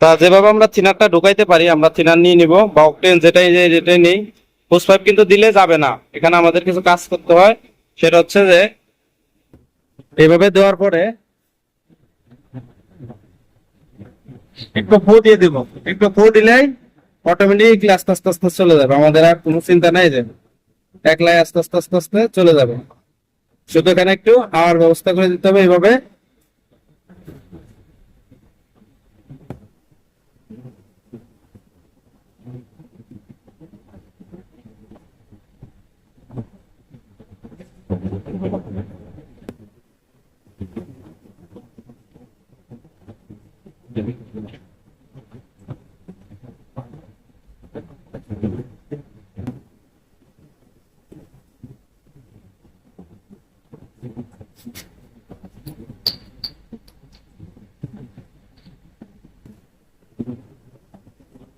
তা যেভাবে আমরা থিনারটা ঢুকাইতে পারি, আমরা থিনার নিয়ে নিব, বা অকটেন যেটাই যেটাই নেই হোস পাইপ কিন্তু দিলে যাবে না। এখানে আমাদের কিছু কাজ করতে হয়, সেটা হচ্ছে যে এইভাবে দেওয়ার পরে একটু ফু দিয়ে দিব। একটু ফু দিলেই আস্তে আস্তে চলে যাবে। আমাদের আর কোনো চিন্তা নাই যে আস্তে আস্তে আস্তে আস্তে চলে যাবে। শুধু এখানে একটু হাওয়ার ব্যবস্থা করে দিতে হবে এইভাবে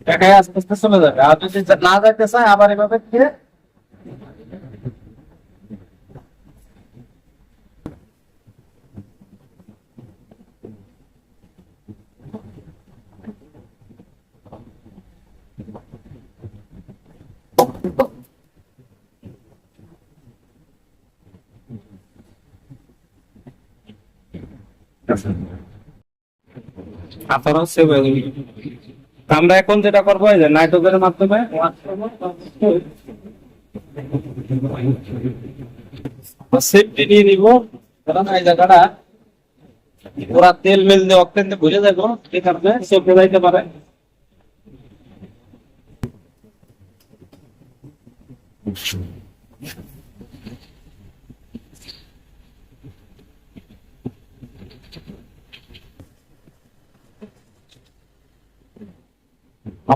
একাই আস্তে আস্তে চলে যাবে। আর যদি না যাইতে চায়, আবার এভাবে দিয়ে আপনারা সেভ হয়ে আমরা এখন যেটা করব যে নাইট্রোজেনের মাধ্যমে সেফটি নিয়ে নিব। কারণ এই জায়গাটা পুরা তেল মেল দিয়ে অক্টেন ভুলে যাব, এই কারণে সেফটি যাইতে পারে।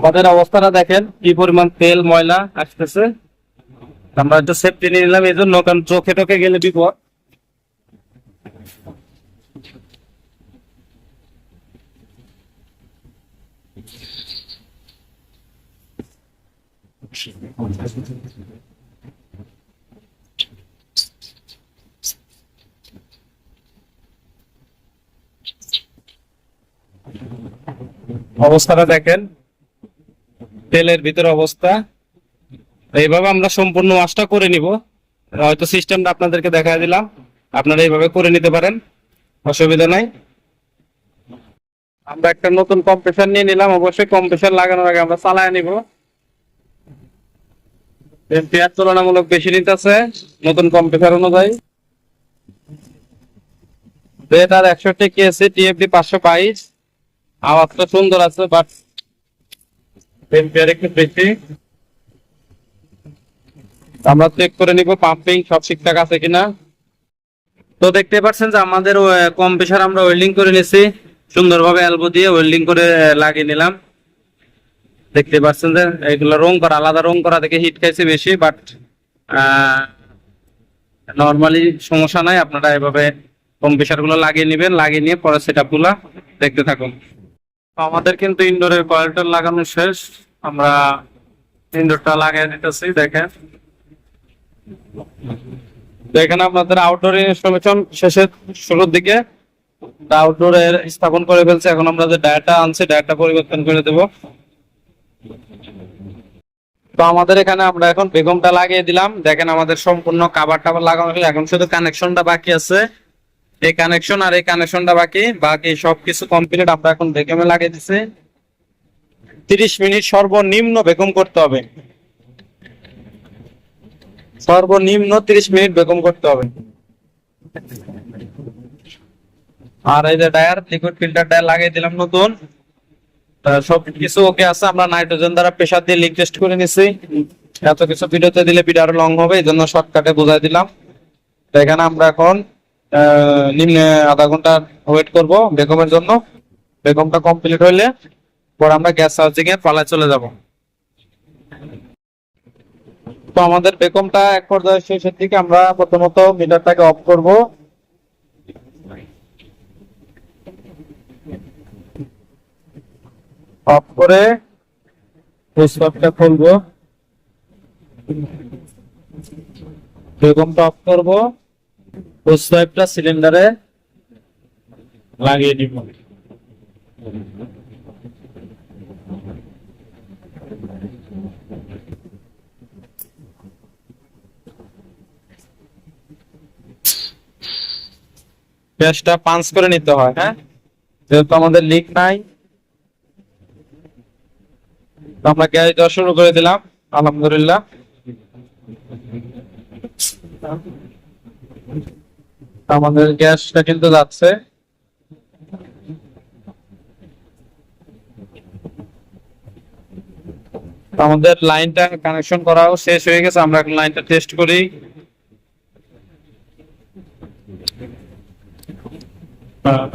আমাদের অবস্থাটা দেখেন, কি পরিমাণ তেল, ময়লা আসতেছে। আমরা একটু সেফটি নিয়ে নিলাম, এই জন্য কারণ চোখে টোকে গেলে বিপদ। অবস্থাটা দেখেন তেলের ভিতরে অবস্থা। এইভাবে আমরা সম্পূর্ণ ওয়াশটা করে নিব। হয়তো সিস্টেমটা আপনাদেরকে দেখা দিলাম। আপনারা এইভাবে করে নিতে পারেন। অসুবিধা নাই। আমরা একটা নতুন কম্প্রেসার নিয়ে নিলাম। অবশ্যই কম্প্রেসার লাগানোর আগে আমরা চালায় নিব। পেঁয়াজ তুলনামূলক বেশি নিতেছে। নতুন কম্প্রেসার অনুযায়ী। রেট আর টেকি আছে টিএফডি পাঁচশো বাইশ। আওয়াজটা সুন্দর আছে বাট আমরা চেক করে নিব পাম্পিং সব ঠিকঠাক আছে কিনা। তো দেখতে পাচ্ছেন যে আমাদের কম প্রেশার আমরা ওয়েল্ডিং করে নিয়েছি সুন্দরভাবে এলবো দিয়ে ওয়েল্ডিং করে লাগিয়ে নিলাম। দেখতে পাচ্ছেন যে এগুলো রং করা, আলাদা রং করা দেখে হিট খাইছে বেশি বাট নর্মালি সমস্যা নাই। আপনারা এভাবে কম প্রেশারগুলো লাগিয়ে নেবেন, লাগিয়ে নিয়ে পরে সেটগুলা দেখতে থাকুন। আমাদের কিন্তু ইনডোরের কয়েলটা লাগানো শেষ। আমরা ইনডোরটা লাগিয়ে দিতেছি, দেখেন। দেখেন আপনাদের আউটডোর ইনস্টলেশন শেষের শুরুর দিকে। আউটডোরের স্থাপন করে ফেলছে, এখন আমরা যে ডাটা আনছি ডাটা পরিবর্তন করে দেব। তো আমাদের এখানে আমরা এখন বেগমটা লাগিয়ে দিলাম। দেখেন আমাদের সম্পূর্ণ কাবার টাবার লাগানো এখন শুধু কানেকশনটা বাকি আছে। এই কানেকশন আর এই কানেকশনটা বাকি বাকি সবকিছু কমপ্লিট আমরা এখন বেগমে লাগিয়ে দিছি। তিরিশ মিনিট সর্বনিম্ন বেগম করতে হবে। সর্বনিম্ন তিরিশ মিনিট বেগম করতে হবে। আর এই যে ডায়ার লিকুইড ফিল্টার ডায়ার লাগিয়ে দিলাম নতুন। সব কিছু ওকে আছে, আমরা নাইট্রোজেন দ্বারা প্রেসার দিয়ে লিক টেস্ট করে নিছি। এত কিছু ভিডিওতে দিলে ভিডিও আরও লং হবে, এই জন্য শর্টকাটে বোঝাই দিলাম। এখানে আমরা এখন নিম্নে আধা ঘণ্টা ওয়েট করব বেগমের জন্য। বেগমটা কমপ্লিট হইলে পর আমরা গ্যাস চার্জিং এর পালায় চলে যাব। তো আমাদের বেগমটা এক পর্যায়ে শেষের দিকে আমরা প্রথমত মিটারটাকে অফ করব। অফ করে পুস্টপটা খুলবো। বেগমটা অফ করব। প্রস্তাবটা সিলিন্ডারে লাগিয়ে দিব। গ্যাসটা পাঞ্চ করে নিতে হয় হ্যাঁ? যেহেতু আমাদের লিক নাই আমরা গ্যাস দেওয়া শুরু করে দিলাম, আলহামদুলিল্লাহ। আমাদের গ্যাসটা কিন্তু যাচ্ছে। আমাদের লাইনটা কানেকশন করাও শেষ হয়ে গেছে, আমরা লাইনটা টেস্ট করি।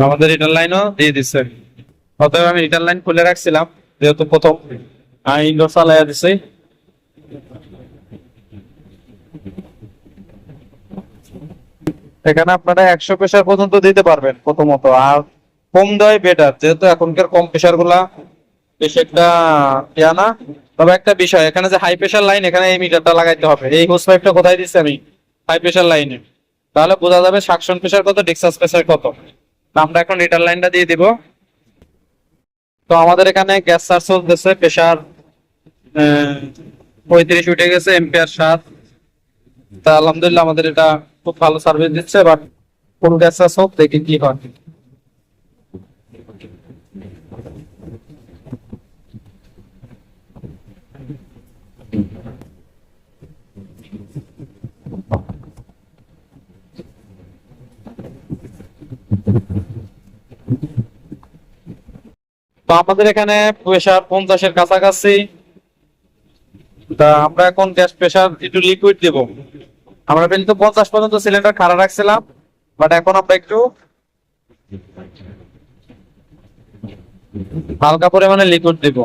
আমাদের রিটার্ন লাইনও দিয়ে দিচ্ছে অতএব আমি রিটার্ন লাইন খুলে রাখছিলাম, যেহেতু প্রথম ইনডোর চালাইয়া দিছি। এখানে আপনারা একশো প্রেসার পর্যন্ত দিতে পারবেন প্রথমত। আর কম দেওয়াই বেটার যেহেতু এখনকার কম প্রেসারগুলা বেশ একটা ইয়া না। তবে একটা বিষয়, এখানে যে হাই প্রেসার লাইন এখানে এই মিটারটা লাগাইতে হবে। এই হোস পাইপটা কোথায় দিচ্ছি আমি? হাই প্রেসার লাইনে তাহলে বোঝা যাবে সাকশন প্রেসার কত ডিক্সাস প্রেসার কত। আমরা এখন রিটার লাইনটা দিয়ে দিব। তো আমাদের এখানে গ্যাস চার্জ চলতেছে প্রেসার পঁয়ত্রিশ উঠে গেছে এম্পিয়ার সাত তা আলহামদুলিল্লাহ আমাদের এটা খুব ভালো সার্ভিস দিচ্ছে বাট কোন গ্যাস হোক, দেখি কি হয়। তো আমাদের এখানে প্রেসার পঞ্চাশের কাছাকাছি। তা আমরা এখন গ্যাস প্রেসার একটু লিকুইড দেব। আমরা কিন্তু পঞ্চাশ পর্যন্ত সিলিন্ডার খাড়া রাখছিলাম বাট এখন আমরা একটু হালকা পরিমাণে লিকুইড দিব।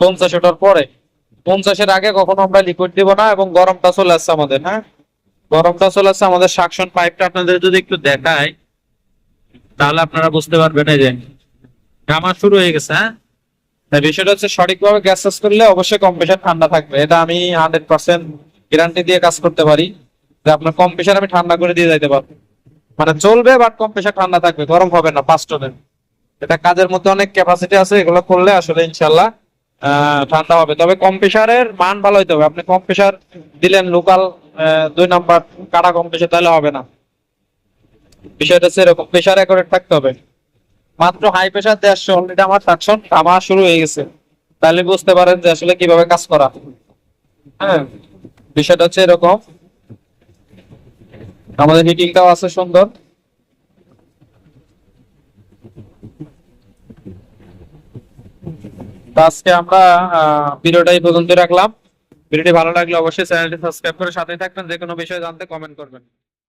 পঞ্চাশ ওঠার পরে, পঞ্চাশের আগে কখনো আমরা লিকুইড দিব না, এবং গরমটা চলে আসছে আমাদের হ্যাঁ? গরমটা চলে আসছে আমাদের সাকশন পাইপটা আপনাদের যদি একটু দেখায় তাহলে আপনারা বুঝতে পারবেন এই যে আমার শুরু হয়ে গেছে হ্যাঁ? বিষয়টা হচ্ছে সঠিকভাবে গ্যাস চাষ করলে অবশ্যই কম্প্রেসার ঠান্ডা থাকবে। এটা আমি হান্ড্রেড পার্সেন্ট গ্যারান্টি দিয়ে কাজ করতে পারি যে আপনার কম্প্রেসার আমি ঠান্ডা করে দিয়ে যাইতে পারব। মানে চলবে বাট কম্প্রেসার ঠান্ডা থাকবে, গরম হবে না পাঁচ টনের এটা কাজের মধ্যে অনেক ক্যাপাসিটি আছে, এগুলো করলে আসলে ইনশাল্লাহ ঠান্ডা হবে। তবে কম্প্রেসারের মান ভালো হইতে হবে। আপনি কম্প্রেসার দিলেন লোকাল দুই নাম্বার কাটা কম্প্রেসার তাহলে হবে না। বিষয়টা হচ্ছে এরকম প্রেসার অ্যাকোরেট থাকতে হবে। মাত্র হাই প্রেসার দেড়শো অলরেডি আমার সাকশন আমার শুরু হয়ে গেছে। তাহলে বুঝতে পারেন যে আসলে কীভাবে কাজ করা। হ্যাঁ বিষয়টা হচ্ছে এরকম। আমাদের হিটিংটাও আছে সুন্দর। আজকে আমরা ভিডিওটা এই পর্যন্ত রাখলাম। ভিডিওটি ভালো লাগলে অবশ্যই চ্যানেলটি সাবস্ক্রাইব করে সাথে থাকবেন। যে কোনো বিষয়ে জানতে কমেন্ট করবেন।